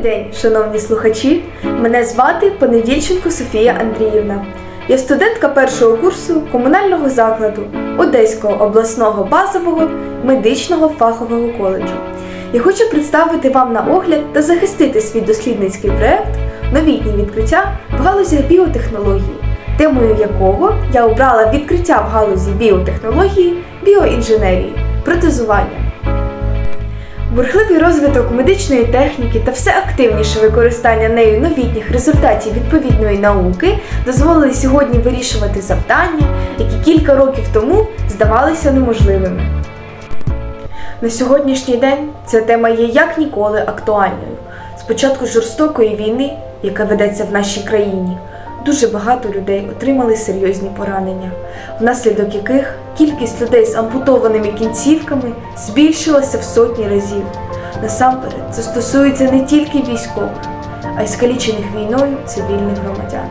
день, шановні слухачі! Мене звати Понедільченко Софія Андріївна. Я студентка першого курсу комунального закладу Одеського обласного базового медичного фахового коледжу. Я хочу представити вам на огляд та захистити свій дослідницький проект новітні відкриття в галузі біотехнології, темою якого я обрала відкриття в галузі біотехнології, біоінженерії, протезування. Бурхливий розвиток медичної техніки та все активніше використання нею новітніх результатів відповідної науки дозволили сьогодні вирішувати завдання, які кілька років тому здавалися неможливими. На сьогоднішній день ця тема є як ніколи актуальною. З початку жорстокої війни, яка ведеться в нашій країні, дуже багато людей отримали серйозні поранення, внаслідок яких кількість людей з ампутованими кінцівками збільшилася в сотні разів. Насамперед, це стосується не тільки військових, а й скалічених війною цивільних громадян.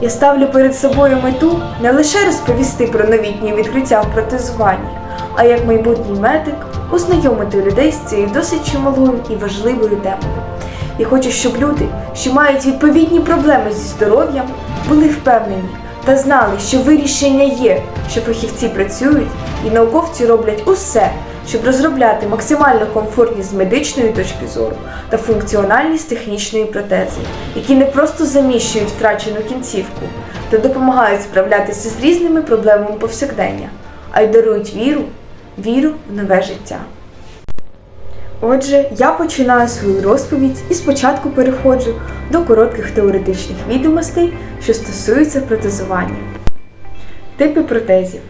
Я ставлю перед собою мету не лише розповісти про новітні відкриття в протезуванні, а як майбутній медик ознайомити людей з цією досить чималою і важливою темою. Я хочу, щоб люди, що мають відповідні проблеми зі здоров'ям, були впевнені та знали, що вирішення є, що фахівці працюють і науковці роблять усе, щоб розробляти максимально комфортні з медичної точки зору та функціональні з технічної протези, які не просто заміщують втрачену кінцівку та допомагають справлятися з різними проблемами повсякдення, а й дарують віру, віру в нове життя. Отже, я починаю свою розповідь і спочатку переходжу до коротких теоретичних відомостей, що стосуються протезування. Типи протезів.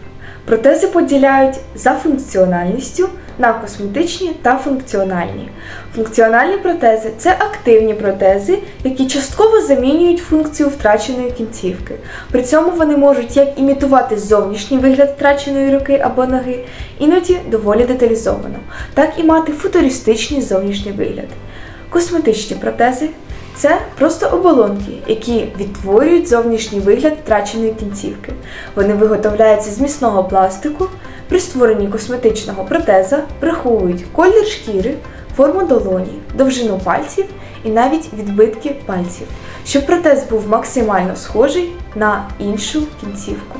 Протези поділяють за функціональністю на косметичні та функціональні. Функціональні протези це активні протези, які частково замінюють функцію втраченої кінцівки. При цьому вони можуть як імітувати зовнішній вигляд втраченої руки або ноги, іноді доволі деталізовано, так і мати футуристичний зовнішній вигляд. Косметичні протези це просто оболонки, які відтворюють зовнішній вигляд втраченої кінцівки. Вони виготовляються з міцного пластику, при створенні косметичного протеза враховують колір шкіри, форму долоні, довжину пальців і навіть відбитки пальців, щоб протез був максимально схожий на іншу кінцівку.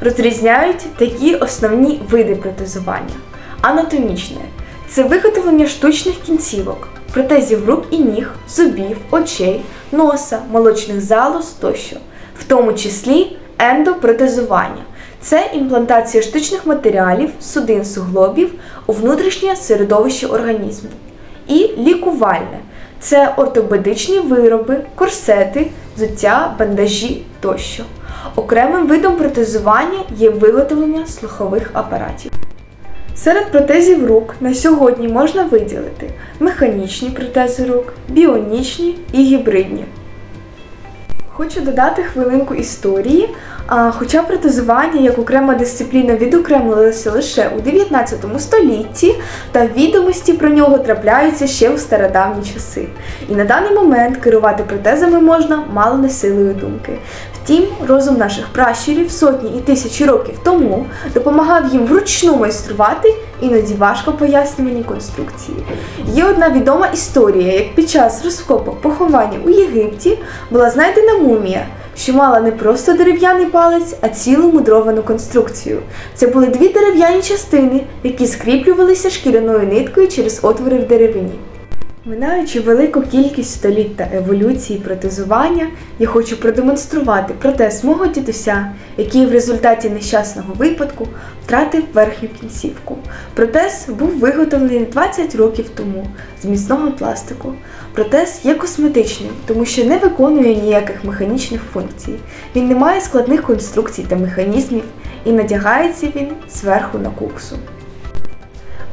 Розрізняють такі основні види протезування. Анатомічне це виготовлення штучних кінцівок, протезів рук і ніг, зубів, очей, носа, молочних залоз тощо, в тому числі ендопротезування. Це імплантація штучних матеріалів, судин суглобів у внутрішнє середовище організму. І лікувальне це ортопедичні вироби, корсети, взуття, бандажі тощо. Окремим видом протезування є виготовлення слухових апаратів. Серед протезів рук на сьогодні можна виділити механічні протези рук, біонічні і гібридні. Хочу додати хвилинку історії, хоча протезування як окрема дисципліна відокремилося лише у 19 столітті, та відомості про нього трапляються ще у стародавні часи. І на даний момент керувати протезами можна мало не силою думки. Втім, розум наших пращурів сотні і тисячі років тому допомагав їм вручну майструвати іноді важко пояснювані конструкції. Є одна відома історія, як під час розкопок поховання у Єгипті була знайдена мумія, що мала не просто дерев'яний палець, а цілу мудровану конструкцію. Це були дві дерев'яні частини, які скріплювалися шкіряною ниткою через отвори в деревині. Минаючи велику кількість століть та еволюції протезування, я хочу продемонструвати протез мого дідуся, який в результаті нещасного випадку втратив верхню кінцівку. Протез був виготовлений 20 років тому з міцного пластику. Протез є косметичним, тому що не виконує ніяких механічних функцій. Він не має складних конструкцій та механізмів і надягається він зверху на куксу.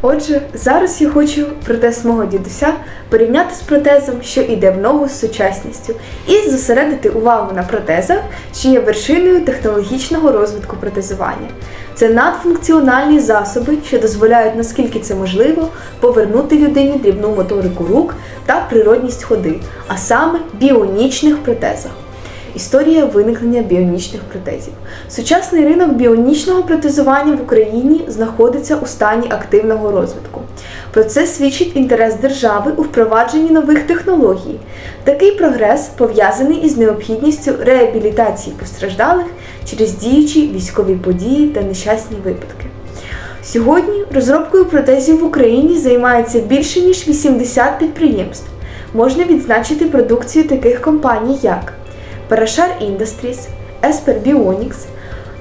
Отже, зараз я хочу протез мого дідуся порівняти з протезом, що йде в ногу з сучасністю, і зосередити увагу на протезах, що є вершиною технологічного розвитку протезування. Це надфункціональні засоби, що дозволяють, наскільки це можливо, повернути людині дрібну моторику рук та природність ходи, а саме біонічних протезах. Історія виникнення біонічних протезів. Сучасний ринок біонічного протезування в Україні знаходиться у стані активного розвитку. Про це свідчить інтерес держави у впровадженні нових технологій. Такий прогрес пов'язаний із необхідністю реабілітації постраждалих через діючі військові події та нещасні випадки. Сьогодні розробкою протезів в Україні займається більше ніж 80 підприємств. Можна відзначити продукцію таких компаній, як Parashar Industries, Esper Bionics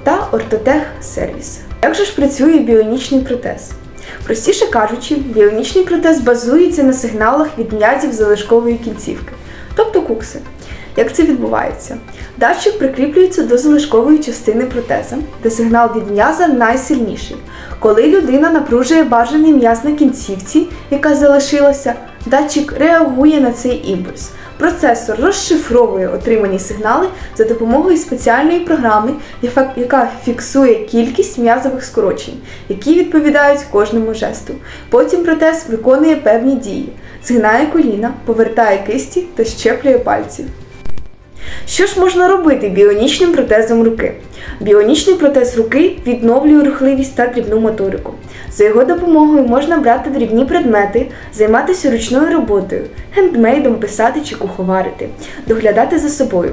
та Ortotech Service. Як же ж працює біонічний протез? Простіше кажучи, біонічний протез базується на сигналах від м'язів залишкової кінцівки, тобто кукси. Як це відбувається? Датчик прикріплюється до залишкової частини протеза, де сигнал від м'яза найсильніший. Коли людина напружує бажаний м'яз на кінцівці, яка залишилася, датчик реагує на цей імпульс. Процесор розшифровує отримані сигнали за допомогою спеціальної програми, яка- фіксує кількість м'язових скорочень, які відповідають кожному жесту. Потім протез виконує певні дії, згинає коліна, повертає кисті та щеплює пальці. Що ж можна робити біонічним протезом руки? Біонічний протез руки відновлює рухливість та дрібну моторику. За його допомогою можна брати дрібні предмети, займатися ручною роботою, хендмейдом писати чи куховарити, доглядати за собою.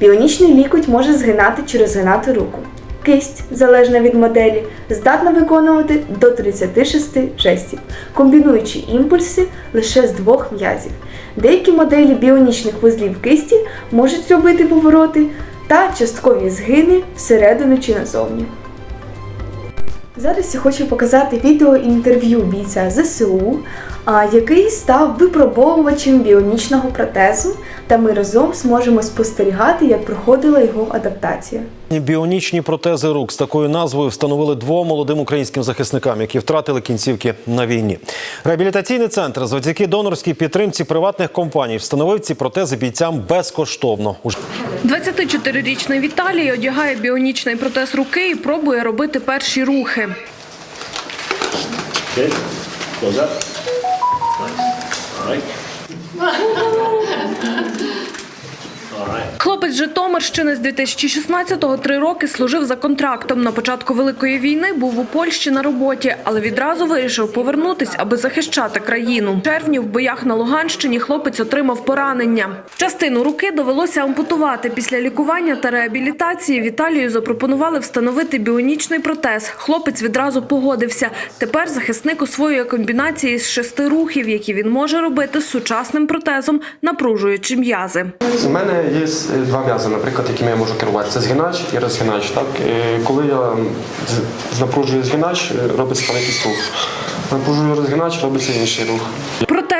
Біонічний лікоть може згинати чи розгинати руку. Кисть, залежна від моделі, здатна виконувати до 36 жестів, комбінуючи імпульси лише з двох м'язів. Деякі моделі біонічних вузлів кисті можуть робити повороти та часткові згини всередину чи назовні. Зараз я хочу показати відео інтерв'ю бійця ЗСУ, який став випробовувачем біонічного протезу, та ми разом зможемо спостерігати, як проходила його адаптація. Біонічні протези рук з такою назвою встановили двом молодим українським захисникам, які втратили кінцівки на війні. Реабілітаційний центр завдяки донорській підтримці приватних компаній встановив ці протези бійцям безкоштовно. Уже 24-річний Віталій одягає біонічний протез руки і пробує робити перші рухи. Okay, place. All right? Хлопець Житомирщини з 2016-го три роки служив за контрактом. На початку Великої війни був у Польщі на роботі, але відразу вирішив повернутись, аби захищати країну. В червні в боях на Луганщині хлопець отримав поранення. Частину руки довелося ампутувати. Після лікування та реабілітації Віталію запропонували встановити біонічний протез. Хлопець відразу погодився. Тепер захисник освоює комбінації з шести рухів, які він може робити з сучасним протезом, напружуючи м'язи. У мене є е, два м'язи, наприклад, якими я можу керувати. Це згинач і розгинач. Так? Коли я напружую згинач, е, робиться там якийсь рух. Напружую розгинач, робиться інший рух.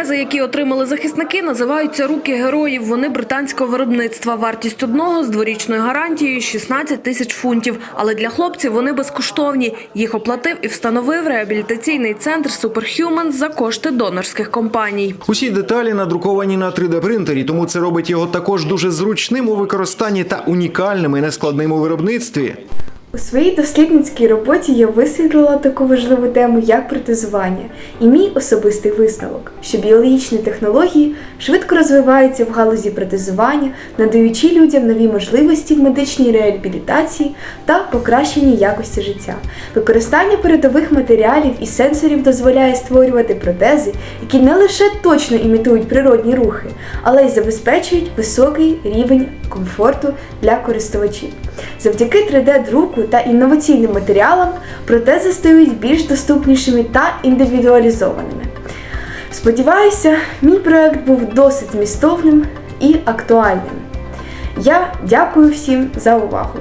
Протези, які отримали захисники, називаються руки героїв. Вони британського виробництва. Вартість одного з дворічною гарантією 16 тисяч фунтів. Але для хлопців вони безкоштовні. Їх оплатив і встановив реабілітаційний центр Superhuman за кошти донорських компаній. Усі деталі надруковані на 3D принтері, тому це робить його також дуже зручним у використанні та унікальним і нескладним у виробництві. У своїй дослідницькій роботі я висвітлила таку важливу тему, як протезування, і мій особистий висновок, що біологічні технології швидко розвиваються в галузі протезування, надаючи людям нові можливості в медичній реабілітації та покращенні якості життя. Використання передових матеріалів і сенсорів дозволяє створювати протези, які не лише точно імітують природні рухи, але й забезпечують високий рівень комфорту для користувачів. Завдяки 3D-друку та інноваційним матеріалам протези стають більш доступнішими та індивідуалізованими. Сподіваюся, мій проект був досить змістовним і актуальним. Я дякую всім за увагу.